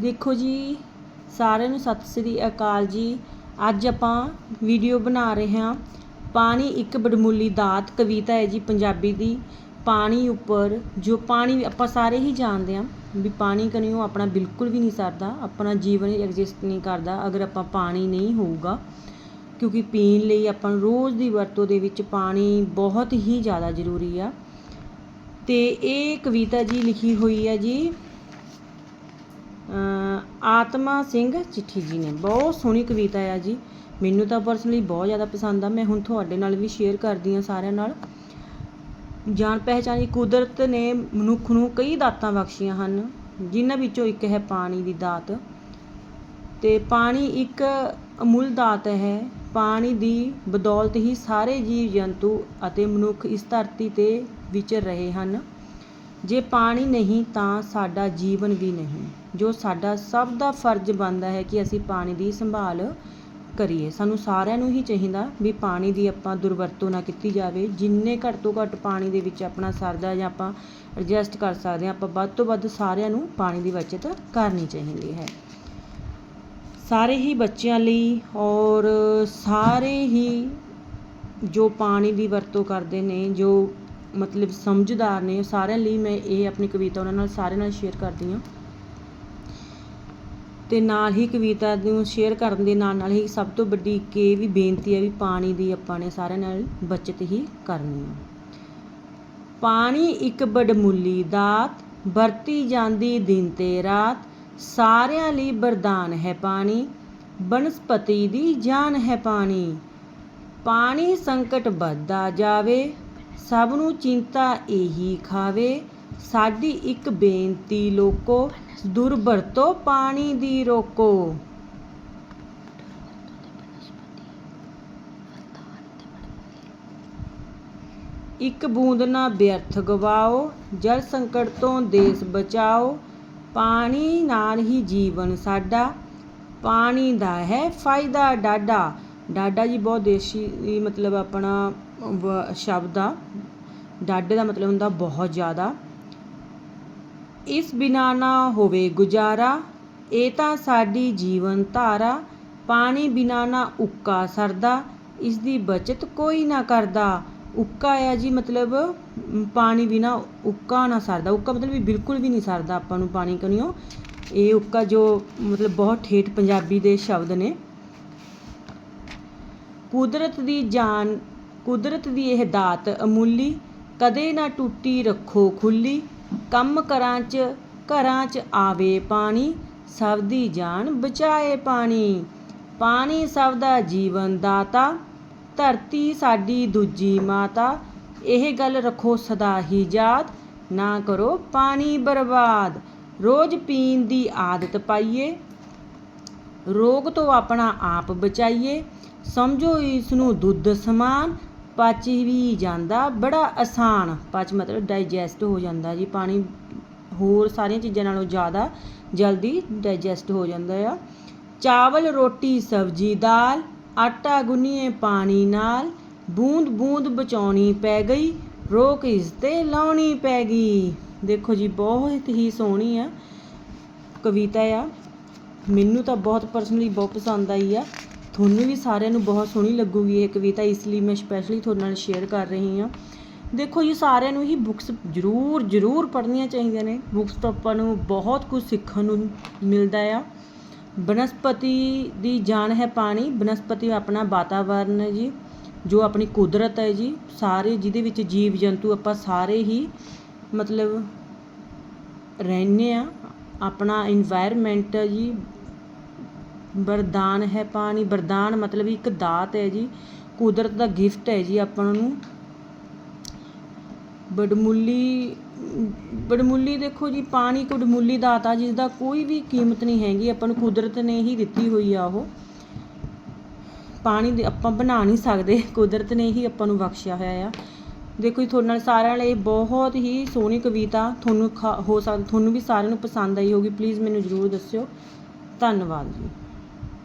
ਦੇਖੋ ਜੀ, ਸਾਰਿਆਂ ਨੂੰ ਸਤਿ ਸ੍ਰੀ ਅਕਾਲ ਜੀ। ਅੱਜ ਆਪਾਂ ਵੀਡੀਓ ਬਣਾ ਰਹੇ ਹਾਂ। ਪਾਣੀ ਇੱਕ ਬੜਮੁੱਲੀ ਦਾਤ ਕਵਿਤਾ ਹੈ ਜੀ ਪੰਜਾਬੀ ਦੀ। ਪਾਣੀ ਉੱਪਰ, ਜੋ ਪਾਣੀ ਆਪਾਂ ਸਾਰੇ ਹੀ ਜਾਣਦੇ ਹਾਂ ਵੀ ਪਾਣੀ ਕਨੀਓ ਆਪਣਾ ਬਿਲਕੁਲ ਵੀ ਨਹੀਂ ਸਰਦਾ, ਆਪਣਾ ਜੀਵਨ ਐਗਜ਼ਿਸਟ ਨਹੀਂ ਕਰਦਾ ਅਗਰ ਆਪਾਂ ਪਾਣੀ ਨਹੀਂ ਹੋਊਗਾ। ਕਿਉਂਕਿ ਪੀਣ ਲਈ ਆਪਾਂ ਨੂੰ ਰੋਜ਼ ਦੀ ਵਰਤੋਂ ਦੇ ਵਿੱਚ ਪਾਣੀ ਬਹੁਤ ਹੀ ਜ਼ਿਆਦਾ ਜ਼ਰੂਰੀ ਆ। ਤੇ ਇਹ ਕਵਿਤਾ ਜੀ ਲਿਖੀ ਹੋਈ ਹੈ ਜੀ ਆਤਮਾ ਸਿੰਘ ਚਿੱਠੀ ਜੀ ਨੇ। ਬਹੁਤ ਸੋਹਣੀ ਕਵਿਤਾ ਆ ਜੀ। ਮੈਨੂੰ ਤਾਂ ਪਰਸਨਲੀ ਬਹੁਤ ਜ਼ਿਆਦਾ ਪਸੰਦ ਆ। ਮੈਂ ਹੁਣ ਤੁਹਾਡੇ ਨਾਲ ਵੀ ਸ਼ੇਅਰ ਕਰਦੀ ਹਾਂ ਸਾਰਿਆਂ ਨਾਲ। ਜਾਣ ਪਹਿਚਾਨੀ ਕੁਦਰਤ ਨੇ ਮਨੁੱਖ ਨੂੰ ਕਈ ਦਾਤਾਂ ਬਖਸ਼ੀਆਂ ਹਨ, ਜਿਨ੍ਹਾਂ ਵਿੱਚੋਂ ਇੱਕ ਹੈ ਪਾਣੀ ਦੀ ਦਾਤ। ਤੇ ਪਾਣੀ ਇੱਕ ਅਮੁੱਲ ਦਾਤ ਹੈ। ਪਾਣੀ ਦੀ ਬਦੌਲਤ ਹੀ ਸਾਰੇ ਜੀਵ ਜੰਤੂ ਅਤੇ ਮਨੁੱਖ ਇਸ ਧਰਤੀ ਤੇ ਵਿਚਰ ਰਹੇ ਹਨ। ਜੇ ਪਾਣੀ ਨਹੀਂ ਤਾਂ ਸਾਡਾ ਜੀਵਨ ਵੀ ਨਹੀਂ। ਜੋ ਸਾਡਾ ਸਭ ਦਾ ਫਰਜ਼ ਬਣਦਾ ਹੈ ਕਿ ਅਸੀਂ ਪਾਣੀ ਦੀ ਸੰਭਾਲ ਕਰੀਏ। ਸਾਨੂੰ ਸਾਰਿਆਂ ਨੂੰ ਹੀ ਚਾਹੀਦਾ ਵੀ ਪਾਣੀ ਦੀ ਆਪਾਂ ਦੁਰਵਰਤੋਂ ਨਾ ਕੀਤੀ ਜਾਵੇ। ਜਿੰਨੇ ਘੱਟ ਤੋਂ ਘੱਟ ਪਾਣੀ ਦੇ ਵਿੱਚ ਆਪਣਾ ਸਰਦਾ ਜਾਂ ਆਪਾਂ ਐਡਜਸਟ ਕਰ ਸਕਦੇ ਹਾਂ, ਆਪਾਂ ਵੱਧ ਤੋਂ ਵੱਧ ਸਾਰਿਆਂ ਨੂੰ ਪਾਣੀ ਦੀ ਬਚਤ ਕਰਨੀ ਚਾਹੀਦੀ ਹੈ। ਸਾਰੇ ਹੀ ਬੱਚਿਆਂ ਲਈ ਔਰ ਸਾਰੇ ਹੀ ਜੋ ਪਾਣੀ ਦੀ ਵਰਤੋਂ ਕਰਦੇ ਨੇ, ਜੋ ਮਤਲਬ ਸਮਝਦਾਰ ਨੇ, ਸਾਰਿਆਂ ਲਈ ਮੈਂ ਇਹ ਆਪਣੀ ਕਵਿਤਾ ਉਹਨਾਂ ਨਾਲ ਸਾਰਿਆਂ ਨਾਲ ਸ਼ੇਅਰ ਕਰਦੀ ਹਾਂ। ਤੇ ਨਾਲ ਹੀ ਕਵਿਤਾ ਨੂੰ ਸ਼ੇਅਰ ਕਰਨ ਦੇ ਨਾਲ ਨਾਲ ਹੀ ਸਭ ਤੋਂ ਵੱਡੀ ਇੱਕ ਇਹ ਵੀ ਬੇਨਤੀ ਹੈ ਵੀ ਪਾਣੀ ਦੀ ਆਪਾਂ ਨੇ ਸਾਰਿਆਂ ਨਾਲ ਬਚਤ ਹੀ ਕਰਨੀ ਹੈ। ਪਾਣੀ ਇੱਕ ਬੜਮੁੱਲੀ ਦਾਤ, ਵਰਤੀ ਜਾਂਦੀ ਦਿਨ ਤੇ ਰਾਤ, ਸਾਰਿਆਂ ਲਈ ਵਰਦਾਨ ਹੈ ਪਾਣੀ, ਬਨਸਪਤੀ ਦੀ ਜਾਨ ਹੈ ਪਾਣੀ। ਪਾਣੀ ਸੰਕਟ ਵੱਧਦਾ ਜਾਵੇ ਸਭ ਨੂੰ ਚਿੰਤਾ ਇਹੀ ਖਾਵੇ। ਸਾਡੀ ਇੱਕ ਬੇਨਤੀ, ਲੋਕੋ ਦੁਰਵਰਤੋਂ ਪਾਣੀ ਦੀ ਰੋਕੋ। ਇੱਕ ਬੂੰਦ ਨਾ ਵਿਅਰਥ ਗਵਾਓ, ਜਲ ਸੰਕਟ ਤੋਂ ਦੇਸ਼ ਬਚਾਓ। ਪਾਣੀ ਨਾਲ ਹੀ ਜੀਵਨ ਸਾਡਾ, ਪਾਣੀ ਦਾ ਹੈ ਫਾਇਦਾ ਡਾਡਾ ਡਾਡਾ ਜੀ ਬਹੁਤ ਦੇਸ਼ੀ, ਮਤਲਬ ਆਪਣਾ ਸ਼ਬਦ ਆ। ਡਾਡੇ ਦਾ ਮਤਲਬ ਹੁੰਦਾ ਬਹੁਤ ਜ਼ਿਆਦਾ। ਇਸ ਬਿਨਾ ਨਾ ਹੋਵੇ ਗੁਜ਼ਾਰਾ, ਇਹ ਤਾਂ ਸਾਡੀ ਜੀਵਨ ਧਾਰਾ। ਪਾਣੀ ਬਿਨਾ ਨਾ ਉੱਕਾ ਸਰਦਾ, ਇਸ ਦੀ ਬਚਤ ਕੋਈ ਨਾ ਕਰਦਾ। ਉੱਕਾ ਆ ਜੀ ਮਤਲਬ ਪਾਣੀ ਬਿਨਾ ਉੱਕਾ ਨਾ ਸਰਦਾ। ਉੱਕਾ ਮਤਲਬ ਵੀ ਬਿਲਕੁਲ ਵੀ ਨਹੀਂ ਸਰਦਾ ਆਪਾਂ ਨੂੰ ਪਾਣੀ ਕਣੀਓ। ਇਹ ਉੱਕਾ ਜੋ ਮਤਲਬ ਬਹੁਤ ਠੇਠ ਪੰਜਾਬੀ ਦੇ ਸ਼ਬਦ ਨੇ। ਕੁਦਰਤ ਦੀ ਜਾਨ ਕੁਦਰਤ ਦੀ ਇਹ ਦਾਤ ਅਮੁੱਲੀ, ਕਦੇ ਨਾ ਟੁੱਟੀ ਰੱਖੋ ਖੁੱਲੀ, ਕੰਮ ਕਰਾਂ ਚ, ਘਰਾਂ ਚ ਆਵੇ ਪਾਣੀ, ਸਭ ਦੀ ਜਾਨ ਬਚਾਏ ਪਾਣੀ। ਪਾਣੀ ਸਭ ਦਾ ਜੀਵਨ ਦਾਤਾ, ਧਰਤੀ ਸਾਡੀ ਦੂਜੀ ਮਾਤਾ। ਇਹ ਗੱਲ ਰੱਖੋ ਸਦਾ ਹੀ ਯਾਦ, ਨਾ ਕਰੋ ਪਾਣੀ ਬਰਬਾਦ। ਰੋਜ਼ ਪੀਣ ਦੀ ਆਦਤ ਪਾਈਏ, ਰੋਗ ਤੋਂ ਆਪਣਾ ਆਪ ਬਚਾਈਏ। ਸਮਝੋ ਇਸ ਨੂੰ ਦੁੱਧ ਸਮਾਨ ਪਚ ਵੀ ਜਾਂਦਾ, ਬੜਾ ਆਸਾਨ ਪਚ ਮਤਲਬ ਡਾਈਜੈਸਟ ਹੋ ਜਾਂਦਾ ਜੀ, ਪਾਣੀ ਹੋਰ ਸਾਰੀਆਂ ਚੀਜ਼ਾਂ ਨਾਲੋਂ ਜ਼ਿਆਦਾ ਜਲਦੀ ਡਾਈਜੈਸਟ ਹੋ ਜਾਂਦਾ ਆ। ਚਾਵਲ, ਰੋਟੀ, ਸਬਜ਼ੀ, ਦਾਲ, ਆਟਾ ਗੁੰਨੀਏ ਪਾਣੀ ਨਾਲ, ਬੂੰਦ ਬੂੰਦ ਬਚਾਉਣੀ ਪੈ ਗਈ, ਰੋਕ ਇਸ ਤੇ ਲਾਉਣੀ ਪੈ ਗਈ। ਦੇਖੋ ਜੀ, ਬਹੁਤ ਹੀ ਸੋਹਣੀ ਆ ਕਵਿਤਾ ਆ। ਮੈਨੂੰ ਤਾਂ ਬਹੁਤ ਪਰਸਨਲੀ ਬਹੁਤ ਪਸੰਦ ਆਈ ਆ। ਤੁਹਾਨੂੰ ਵੀ ਸਾਰਿਆਂ ਨੂੰ ਬਹੁਤ ਸੋਹਣੀ ਲੱਗੂਗੀ ਇਹ ਕਵਿਤਾ ਇਸ ਲਈ ਮੈਂ ਸਪੈਸ਼ਲੀ ਤੁਹਾਡੇ ਨਾਲ ਸ਼ੇਅਰ ਕਰ ਰਹੀ ਹਾਂ। ਦੇਖੋ ਇਹ ਸਾਰਿਆਂ ਨੂੰ ਹੀ ਬੁੱਕਸ ਜ਼ਰੂਰ ਜ਼ਰੂਰ ਪੜ੍ਹਨੀਆਂ ਚਾਹੀਦੀਆਂ ਨੇ। ਬੁੱਕਸ ਤੋਂ ਆਪਾਂ ਨੂੰ ਬਹੁਤ ਕੁਝ ਸਿੱਖਣ ਨੂੰ ਮਿਲਦਾ ਆ। ਬਨਸਪਤੀ ਦੀ ਜਾਨ ਹੈ ਪਾਣੀ, ਬਨਸਪਤੀ ਆਪਣਾ ਵਾਤਾਵਰਨ ਹੈ ਜੀ, ਜੋ ਆਪਣੀ ਕੁਦਰਤ ਹੈ ਜੀ। ਸਾਰੇ ਜਿਹਦੇ ਵਿੱਚ ਜੀਵ ਜੰਤੂ ਆਪਾਂ ਸਾਰੇ ਹੀ ਮਤਲਬ ਰਹਿੰਨੇ ਆ। ਆਪਣਾ এনवायरमेंट ਹੈ ਜੀ ਵਰਦਾਨ ਹੈ ਪਾਣੀ। ਵਰਦਾਨ ਮਤਲਬ ਇੱਕ ਦਾਤ ਹੈ ਜੀ, ਕੁਦਰਤ ਦਾ ਗਿਫਟ ਹੈ ਜੀ ਆਪਾਂ ਨੂੰ। ਬਡਮੁੱਲੀ ਬਡਮੁੱਲੀ ਦੇਖੋ ਜੀ, ਪਾਣੀ ਇੱਕ ਵਡਮੁੱਲੀ ਦਾਤ ਆ ਜਿਸ ਦਾ ਕੋਈ ਵੀ ਕੀਮਤ ਨਹੀਂ ਹੈਗੀ। ਆਪਾਂ ਨੂੰ ਕੁਦਰਤ ਨੇ ਹੀ ਦਿੱਤੀ ਹੋਈ ਆ ਉਹ। ਪਾਣੀ ਦੇ ਆਪਾਂ ਬਣਾ ਨਹੀਂ ਸਕਦੇ, ਕੁਦਰਤ ਨੇ ਹੀ ਆਪਾਂ ਨੂੰ ਬਖਸ਼ਿਆ ਹੋਇਆ ਆ। ਦੇਖੋ ਜੀ, ਤੁਹਾਡੇ ਨਾਲ ਸਾਰਿਆਂ ਲਈ ਬਹੁਤ ਹੀ ਸੋਹਣੀ ਕਵਿਤਾ ਤੁਹਾਨੂੰ ਖਾ- ਹੋ ਸਕਦਾ ਤੁਹਾਨੂੰ ਵੀ ਸਾਰਿਆਂ ਨੂੰ ਪਸੰਦ ਆਈ ਹੋਗੀ ਪਲੀਜ਼ ਮੈਨੂੰ ਜ਼ਰੂਰ ਦੱਸਿਓ। ਧੰਨਵਾਦ ਜੀ।